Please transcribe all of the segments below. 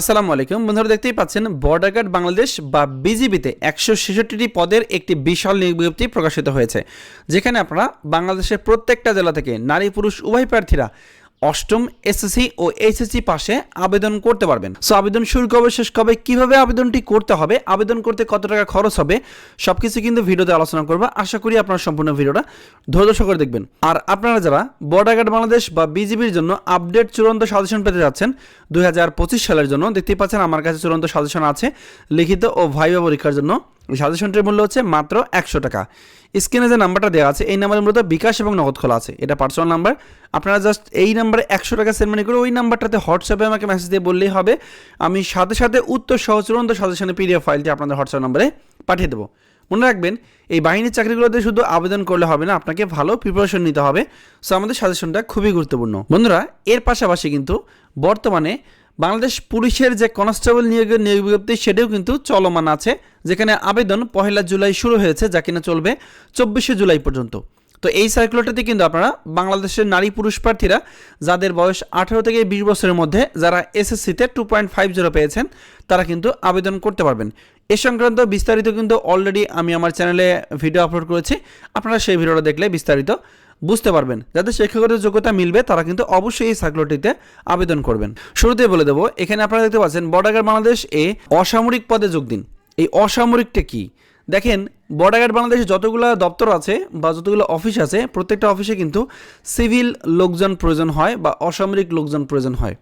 আসসালামু আলাইকুম। বন্ধুরা, দেখতেই পাচ্ছেন বর্ডার গার্ড বাংলাদেশ বা বিজিবিতে একশো ছেষট্টিটি পদের একটি বিশাল নিয়োগ বিজ্ঞপ্তি প্রকাশিত হয়েছে, যেখানে আপনারা বাংলাদেশের প্রত্যেকটা জেলা থেকে নারী, পুরুষ, উভয় প্রার্থীরা অষ্টম এসএসসি ও এইচএসসি পাশে আবেদন করতে পারবেন। সো আবেদন শুরু কবে শেষ কবে কীভাবে আবেদনটি করতে হবে, আবেদন করতে কত টাকা খরচ হবে, সবকিছু কিন্তু ভিডিওতে আলোচনা করব। আশা করি আপনারা সম্পূর্ণ ভিডিওটা ধৈর্য সহকারে দেখবেন। আর আপনারা যারা বর্ডার গার্ড বাংলাদেশ বা বিজিবির জন্য আপডেট চূড়ান্ত সাজেশন পেতে যাচ্ছেন, দুই হাজার পঁচিশ সালের জন্য, দেখতেই পাচ্ছেন আমার কাছে চূড়ান্ত সাজেশন আছে, লিখিত ও ভাইবা পরীক্ষার জন্য। সাজেশনটির মূল্য হচ্ছে মাত্র একশো টাকা। স্ক্রিনে যে নাম্বারটা দেওয়া আছে, এই নাম্বারের মূলত বিকাশ এবং নগদ খোলা আছে। এটা পার্সোনাল নাম্বার আপনারা জাস্ট এই নাম্বারে একশো টাকা সেন্ড মানি করে ওই নাম্বারটাতে হোয়াটসঅ্যাপে আমাকে মেসেজ দিয়ে বললেই হবে। আমি সাথে সাথে উত্তর সহ চূড়ান্ত সাজেশনের পিডিএফ ফাইলটি আপনাদের হোয়াটসঅ্যাপ নাম্বারে পাঠিয়ে দেবো। মনে রাখবেন, এই বাহিনীর চাকরিগুলোতে শুধু আবেদন করলে হবে না, আপনাকে ভালো প্রিপারেশন নিতে হবে। সো আমাদের সাজেশনটা খুবই গুরুত্বপূর্ণ। বন্ধুরা, এর পাশাপাশি কিন্তু বর্তমানে বাংলাদেশ পুলিশের যে কনস্টেবল নিয়োগের নিয়োগ বিজ্ঞপ্তি সেটাও কিন্তু চলমান আছে, যেখানে আবেদন পহেলা জুলাই শুরু হয়েছে, যা কিনা চলবে চব্বিশে জুলাই পর্যন্ত। তো এই সার্কুলারটাতে কিন্তু আপনারা বাংলাদেশের নারী পুরুষ প্রার্থীরা, যাদের বয়স আঠারো থেকে বিশ বছরের মধ্যে, যারা এসএসসিতে টু পয়েন্ট ফাইভ জিরো পেয়েছেন, তারা কিন্তু আবেদন করতে পারবেন। এ সংক্রান্ত বিস্তারিত কিন্তু অলরেডি আমি আমার চ্যানেলে ভিডিও আপলোড করেছি, আপনারা সেই ভিডিওটা দেখলে বিস্তারিত বুঝতে পারবেন। যাদের শিক্ষাগত যোগ্যতা মিলবে, তারা কিন্তু অবশ্যই এই সার্কুলারটিতে আবেদন করবেন। শুরুতেই বলে দেবো, এখানে আপনারা দেখতে পাচ্ছেন, বর্ডার বাংলাদেশ এ অসামরিক পদে যোগ দিন। এই অসামরিকটা কি? দেখেন, বর্ডার বাংলাদেশে যতগুলো দপ্তর আছে বা যতগুলো অফিস আছে, প্রত্যেকটা অফিসে কিন্তু সিভিল লোকজন প্রয়োজন হয় বা অসামরিক লোকজন প্রয়োজন হয়।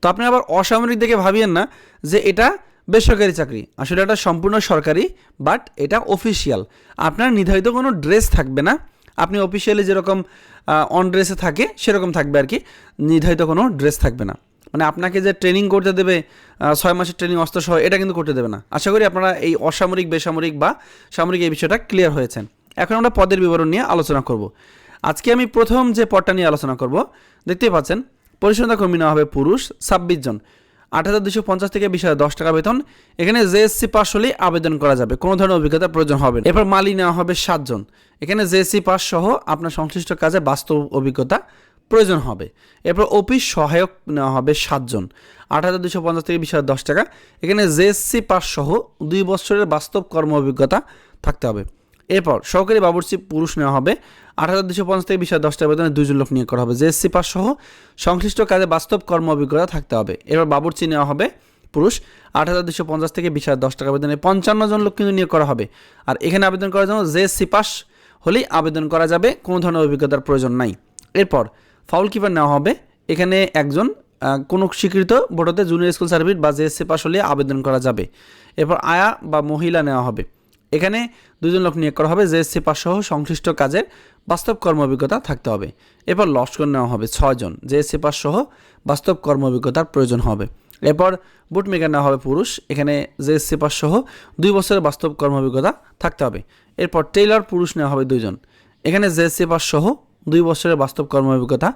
তো আপনি আবার অসামরিক দেখে ভাবিয়েন না যে এটা বেসরকারি চাকরি। আসলে এটা সম্পূর্ণ সরকারি, বাট এটা অফিসিয়াল। আপনার নির্ধারিত কোনো ড্রেস থাকবে না। আপনি অফিসিয়ালি যেরকম অন ড্রেসে থাকে, সেরকম থাকবে আর কি। নির্ধারিত কোনো ড্রেস থাকবে না। মানে আপনাকে যে ট্রেনিং করতে দেবে ছয় মাসের ট্রেনিং অস্ত্র সহ, এটা কিন্তু করতে দেবে না। আশা করি আপনারা এই অসামরিক, বেসামরিক বা সামরিক এই বিষয়টা ক্লিয়ার হয়েছেন। এখন আমরা পদের বিবরণ নিয়ে আলোচনা করব। আজকে আমি প্রথম যে পদটা নিয়ে আলোচনা করব, দেখতেই পাচ্ছেন পরিচ্ছন্নতা কর্মী নেওয়া হবে পুরুষ, ছাব্বিশ জন। আট হাজার দুশো পঞ্চাশ থেকে বিশ হাজার দশ টাকা বেতন। এখানে জেএসসি পাস হলেই আবেদন করা যাবে, কোনো ধরনের অভিজ্ঞতার প্রয়োজন হবে। এরপর মালি নেওয়া হবে সাতজন। এখানে জেএসসি পাস সহ আপনার সংশ্লিষ্ট কাজে বাস্তব অভিজ্ঞতা প্রয়োজন হবে। এরপর অফিস সহায়ক নেওয়া হবে সাতজন, আট হাজার দুশো পঞ্চাশ থেকে বিশ হাজার দশ টাকা। এখানে জেএসসি পাস সহ দুই বছরের বাস্তব কর্ম অভিজ্ঞতা থাকতে হবে। এরপর সহকারী বাবুর্চি পুরুষ নেওয়া হবে। আট হাজার দুশো পঞ্চাশ থেকে বিশ হাজার দশটা বেতনে দুইজন লোক নিয়োগ করা হবে। জেএসসি পাস সহ সংশ্লিষ্ট কাজে বাস্তব কর্ম অভিজ্ঞতা থাকতে হবে। এবার বাবুর্চি নেওয়া হবে পুরুষ। আট হাজার দুশো পঞ্চাশ থেকে বিশ হাজার দশ টাকা বেতনে পঞ্চান্ন জন লোক কিন্তু নিয়োগ করা হবে। আর এখানে আবেদন করার জন্য জেএসসি পাস হলেই আবেদন করা যাবে। কোনো ধরনের অভিজ্ঞতার প্রয়োজন নাই। এরপর ফাউল কিপার নেওয়া হবে। এখানে একজন কোনো স্বীকৃত বোর্ডতে জুনিয়র স্কুল সার্ভিস বা জেএসসি পাস হলে আবেদন করা যাবে। এরপর আয়া বা মহিলা নেওয়া হবে। এখানে দুজন লোক নিয়োগ করা হবে, জেএসসি পাস সহ সংশ্লিষ্ট কাজের বাস্তব কর্ম অভিজ্ঞতা থাকতে হবে। এরপর লস্কর নেওয়া হবে ছয়জন জেএসসি পাস সহ বাস্তব কর্ম অভিজ্ঞতার প্রয়োজন হবে। এরপর বুট মেকার নেওয়া হবে পুরুষ, এখানে জেএসসি পাস সহ দুই বছরের বাস্তব কর্ম অভিজ্ঞতা থাকতে হবে। এরপর টেইলর পুরুষ নেওয়া হবে দুইজন, এখানে জেএসসি পাস সহ দুই বছরের বাস্তব কর্ম অভিজ্ঞতা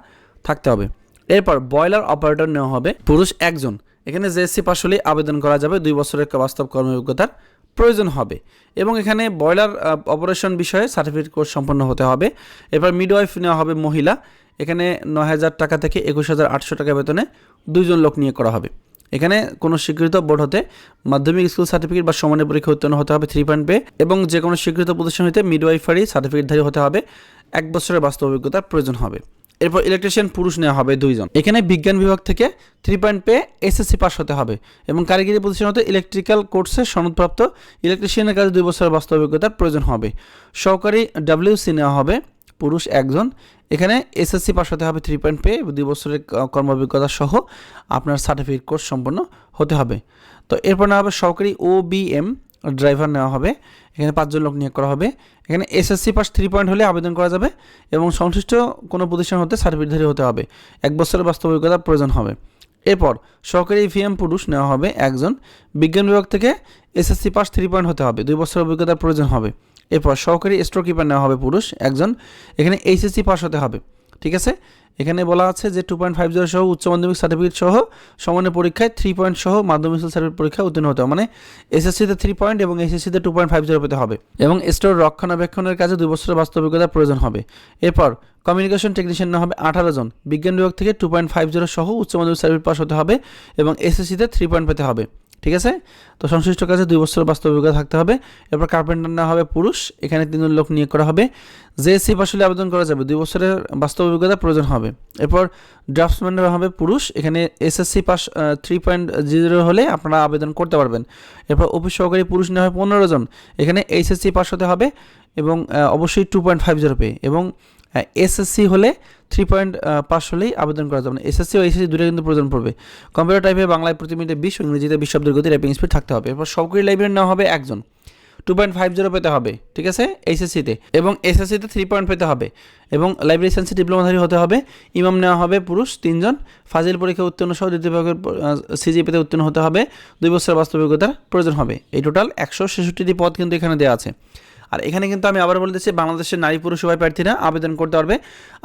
থাকতে হবে। এরপর বয়লার অপারেটর নেওয়া হবে পুরুষ একজন, এখানে জেএসসি পাস হলেই আবেদন করা যাবে, দুই বছরের বাস্তব কর্ম অভিজ্ঞতার প্রয়োজন হবে। এবং এখানে ব্রয়লার অপারেশন বিষয়ে সার্টিফিকেট কোর্স সম্পন্ন হতে হবে। এরপর মিডওয়াইফ নেওয়া হবে মহিলা। এখানে নয় হাজার টাকা থেকে একুশ হাজার আটশো টাকা বেতনে দুজন লোক নিয়ে করা হবে। এখানে কোনো স্বীকৃত বোর্ড হতে মাধ্যমিক স্কুল সার্টিফিকেট বা সমানের পরীক্ষা উত্তীর্ণ হতে হবে থ্রি পয়েন্ট পে এবং যে কোনো স্বীকৃত প্রতিষ্ঠান হতে মিডওয়াইফারি সার্টিফিকেটধারী হতে হবে। এক বছরের বাস্তব অভিজ্ঞতার প্রয়োজন হবে। এরপর ইলেকট্রিশিয়ান পুরুষ নেওয়া হবে দুইজন। এখানে বিজ্ঞান বিভাগ থেকে থ্রি পয়েন্ট পে এসএসসি পাস হতে হবে এবং কারিগরি প্রতিষ্ঠান হতে ইলেকট্রিক্যাল কোর্সে সনদপ্রাপ্ত ইলেকট্রিশিয়ানের কাজে দুই বছরের বাস্তব অভিজ্ঞতার প্রয়োজন হবে। সহকারী ডাব্লিউসি নেওয়া হবে, পুরুষ একজন। এখানে এসএসসি পাস হতে হবে থ্রি পয়েন্ট পে দুই বছরের কর্ম অভিজ্ঞতা সহ আপনার সার্টিফিকেট কোর্স সম্পন্ন হতে হবে। তো এরপর নেওয়া হবে সহকারী ও বি এম ড্রাইভার নেওয়া হবে। এখানে পাঁচজন লোক নিয়োগ করা হবে। এখানে এসএসসি পাস থ্রি পয়েন্ট হলে আবেদন করা যাবে এবং সংশ্লিষ্ট কোনো প্রতিষ্ঠান হতে সার্টিফিকেটধারী হতে হবে। এক বছরের বাস্তব অভিজ্ঞতার প্রয়োজন হবে। এরপর সহকারী ভিএম পুরুষ নেওয়া হবে একজন। বিজ্ঞান বিভাগ থেকে এসএসসি পাস থ্রি পয়েন্ট হতে হবে। দুই বছরের অভিজ্ঞতার প্রয়োজন হবে। এরপর সহকারী স্টোর কিপার নেওয়া হবে পুরুষ একজন। এখানে এইচএসসি পাস হতে হবে। ঠিক আছে? এখানে বলা আছে যে টু পয়েন্ট ফাইভ জিরো সহ উচ্চ মাধ্যমিক সার্টিফিকেট সহ সমানের পরীক্ষায় থ্রি পয়েন্ট সহ মাধ্যমিক সার্টিফিকেট পরীক্ষা উত্তীর্ণ হতে হবে। মানে এসএসসিতে থ্রি পয়েন্ট এবং এসএসসিতে টু পয়েন্ট ফাইভ জিরো পেতে হবে। এবং স্টোর রক্ষণাবেক্ষণের কাজে দুই বছরের বাস্তব অভিজ্ঞতার প্রয়োজন হবে। এরপর কমিউনিকেশন টেকনিশিয়ান না হবে আঠারো জন। বিজ্ঞান বিভাগ থেকে টু পয়েন্ট ফাইভ জিরো সহ উচ্চ মাধ্যমিক সার্টিফিকেট পাস হতে হবে এবং এসএসসিতে থ্রি পয়েন্ট পেতে হবে। ঠিক আছে? তো সংশ্লিষ্ট কাজে দুই বছর বাস্তব অভিজ্ঞতা থাকতে হবে। এরপর কার্পেন্টার না হবে পুরুষ, এখানে তিনজন লোক নিয়োগ করা হবে। যে জেএসসি আসলে আবেদন করা যাবে, দুই বছরের বাস্তব অভিজ্ঞতা প্রয়োজন হবে। এরপর ড্রাফটসম্যান হবে পুরুষ, এখানে SSC pass three point zero হলে আপনারা আবেদন করতে পারবেন। এরপর অফিস সহকারী পুরুষ নেওয়া হয় পনেরো জন, এখানে এইচএসসি পাস হতে হবে। এবং অবশ্যই টু পয়েন্ট ফাইভ জিরো পে এবং এসএসসি হলে থ্রি পয়েন্ট পাস হলেই আবেদন করা যাবে না। এসএসসি ও এসএসসি দুটো কিন্তু প্রয়োজন পড়বে। কম্পিউটার টাইপে বাংলায় প্রতি মিনিটে বিশ, ইংরেজিতে বিশ শব্দের গতি টাইপিং স্পিড থাকতে হবে। এরপর সবগুলি লাইব্রেরি নেওয়া হবে একজন। টু পয়েন্ট ফাইভ জিরো পেতে হবে, ঠিক আছে? এইচএসসিতে এবং এসএসসিতে থ্রি পয়েন্ট পেতে হবে। এবং লাইব্রেরি সায়েন্সে ডিপ্লোমাধারী হতে হবে। ইমাম নেওয়া হবে পুরুষ, তিনজন। ফাজিল পরীক্ষা উত্তীর্ণ সহ দ্বিতীয় বিভাগের সিজিপিতে উত্তীর্ণ হতে হবে। দুই বছরের বাস্তবিকতার প্রয়োজন হবে। এই টোটাল একশো ছেষট্টিটি পদ কিন্তু এখানে দেওয়া আছে। আর এখানে কিন্তু আমি আবার বলে দিচ্ছি, বাংলাদেশের নারী পুরুষ উভয় প্রার্থীরা আবেদন করতে পারবে।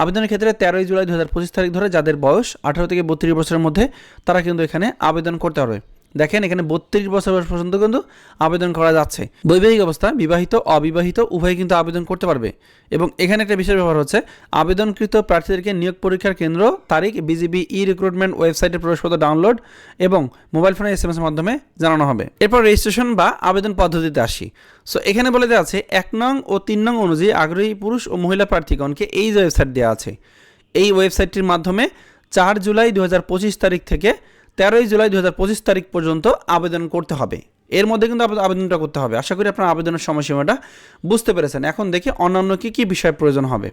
আবেদনের ক্ষেত্রে তেরোই জুলাই দু হাজার পঁচিশ তারিখ ধরে যাদের বয়স আঠারো থেকে বত্রিশ বছরের মধ্যে, তারা কিন্তু এখানে আবেদন করতে পারবে। দেখেন এখানে বত্রিশ বছর বয়স পর্যন্ত কিন্তু আবেদন করা যাচ্ছে। বৈবাহিক অবস্থা বিবাহিত, অবিবাহিত উভয় কিন্তু আবেদন করতে পারবে। এবং এখানে একটা বিশেষ ব্যাপার হচ্ছে, আবেদনকৃত প্রার্থীদেরকে নিয়োগ পরীক্ষার কেন্দ্র তারিখ বিজিবি ই রিক্রুটমেন্ট ওয়েবসাইটে প্রবেশপত্র ডাউনলোড এবং মোবাইল ফোনে এস মাধ্যমে জানানো হবে। এরপর রেজিস্ট্রেশন বা আবেদন পদ্ধতিতে আসি। সো এখানে বলে দেওয়া আছে, এক নং ও তিন নং অনুযায়ী আগ্রহী পুরুষ ও মহিলা প্রার্থীগণকে এই ওয়েবসাইট দেওয়া আছে, এই ওয়েবসাইটটির মাধ্যমে চার জুলাই দু হাজার পঁচিশ তারিখ থেকে তেরোই জুলাই দু হাজার পঁচিশ তারিখ পর্যন্ত আবেদন করতে হবে। এর মধ্যে কিন্তু আবেদ- আবেদনটা করতে হবে। আশা করি আপনার আবেদনের সময়সীমাটা বুঝতে পেরেছেন। এখন দেখি অন্যান্য কী কী বিষয় প্রয়োজন হবে।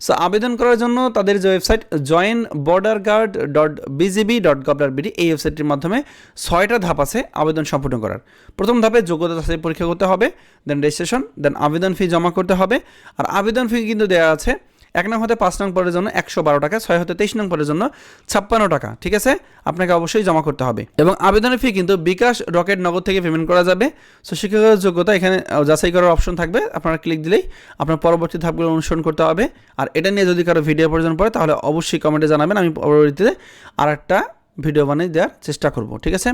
সো আবেদন করার জন্য তাদের যে website join border guard dot BGB dot gov dot BD এই ওয়েবসাইটটির মাধ্যমে ছয়টা ধাপ আছে আবেদন সম্পূর্ণ করার। প্রথম ধাপে যোগ্যতা যাচাই পরীক্ষা করতে হবে দেন রেজিস্ট্রেশন দেন আবেদন ফি জমা করতে হবে। আর আবেদন ফি কিন্তু দেওয়া আছে এক নং হতে পাঁচ নং পদের জন্য একশো বারো টাকা, ছয় হতে তেইশ নং পদের জন্য ছাপ্পান্ন টাকা, ঠিক আছে? আপনাকে অবশ্যই জমা করতে হবে। এবং আবেদনের ফি কিন্তু বিকাশ রকেট নগদ থেকে পেমেন্ট করা যাবে। সো শিক্ষকের যোগ্যতা এখানে যাচাই করার অপশন থাকবে। আপনারা ক্লিক দিলেই আপনার পরবর্তী ধাপগুলো অনুসরণ করতে হবে। আর এটা নিয়ে যদি কারও ভিডিও প্রয়োজন পড়ে, তাহলে অবশ্যই কমেন্টে জানাবেন। আমি পরবর্তীতে আর একটা ভিডিও বানিয়ে দেওয়ার চেষ্টা করব, ঠিক আছে?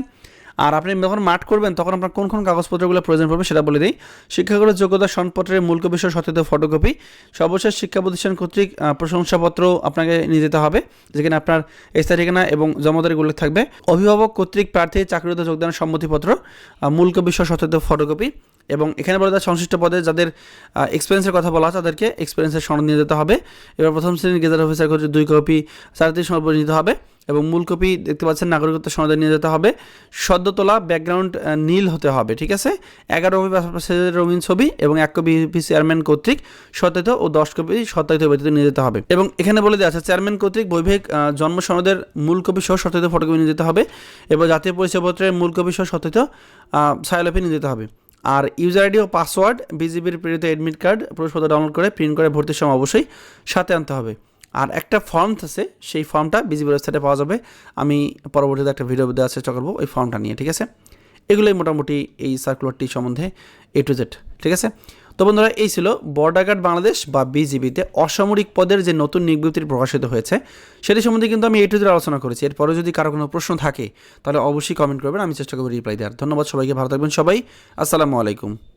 আর আপনি যখন মাঠ করবেন, তখন আপনার কোন কোন কাগজপত্রগুলো প্রয়োজন পড়বে সেটা বলে দিই। শিক্ষাগত যোগ্যতা সনপত্রের মূল বিষয় সহ ফটোকপি সর্বশেষ শিক্ষা প্রতিষ্ঠান কর্তৃক প্রশংসাপত্র আপনাকে নিয়ে যেতে হবে, যেখানে আপনার স্থায়ী ঠিকানা এবং জমাদারি উল্লেখ থাকবে। অভিভাবক কর্তৃক প্রার্থী চাকরিতে যোগদানের সম্মতিপত্র মূল সহ সত্যায়িত ফটোকপি এবং এখানে বলা যায় সংশ্লিষ্ট পদে যাদের এক্সপিরিয়েন্সের কথা বলা হয় তাদেরকে এক্সপিরিয়েন্সের সনদ নিয়ে যেতে হবে এবার প্রথম শ্রেণির গেজার অফিসার কর্তৃক দুই কপি চারিত্রিশ সনদ নিতে হবে এবং মূল কপি দেখতে পাচ্ছেন নাগরিকত্ব সনদে নিয়ে যেতে হবে। সদ্য তোলা ব্যাকগ্রাউন্ড নীল হতে হবে, ঠিক আছে? এগারো কপি রঙিন ছবি এবং এক কপি চেয়ারম্যান কর্তৃক সত্যায়িত ও দশ কপি সত্যায়িত ব্যতীত নিয়ে যেতে হবে। এবং এখানে বলে দেওয়া আছে চেয়ারম্যান কর্তৃক বৈবাহিক জন্ম সনদের মূল কপি সহ সত্যায়িত ফটোকপি নিয়ে যেতে হবে এবং জাতীয় পরিচয়পত্রের মূল কপি সহ সত্যায়িত সাইলপি নিয়ে যেতে হবে। আর ইউজার আইডি ও পাসওয়ার্ড বিজিবির প্রেরিত অ্যাডমিট কার্ড প্রবেশপত্র ডাউনলোড করে প্রিন্ট করে ভর্তির সময় অবশ্যই সাথে আনতে হবে। আর একটা ফর্ম আছে, সেই ফর্মটা বিজিবি ওয়েবসাইটে পাওয়া যাবে। আমি পরবর্তীতে একটা ভিডিও দেওয়ার চেষ্টা করব ওই ফর্মটা নিয়ে, ঠিক আছে? এগুলোই মোটামুটি এই সার্কুলারটি সম্বন্ধে এ টু জেড ঠিক আছে? তো বন্ধুরা, এই ছিল বর্ডার গার্ড বাংলাদেশ বা বিজিবিতে অসামরিক পদের যে নতুন নিয়োগ প্রকাশিত হয়েছে, সেটি সম্বন্ধে কিন্তু আমি এইটুকু আলোচনা করেছি। এরপরে যদি কারও কোনো প্রশ্ন থাকে, তাহলে অবশ্যই কমেন্ট করবেন, আমি চেষ্টা করব রিপ্লাই দেওয়ার। ধন্যবাদ সবাইকে, ভালো থাকবেন সবাই। আসসালামু আলাইকুম।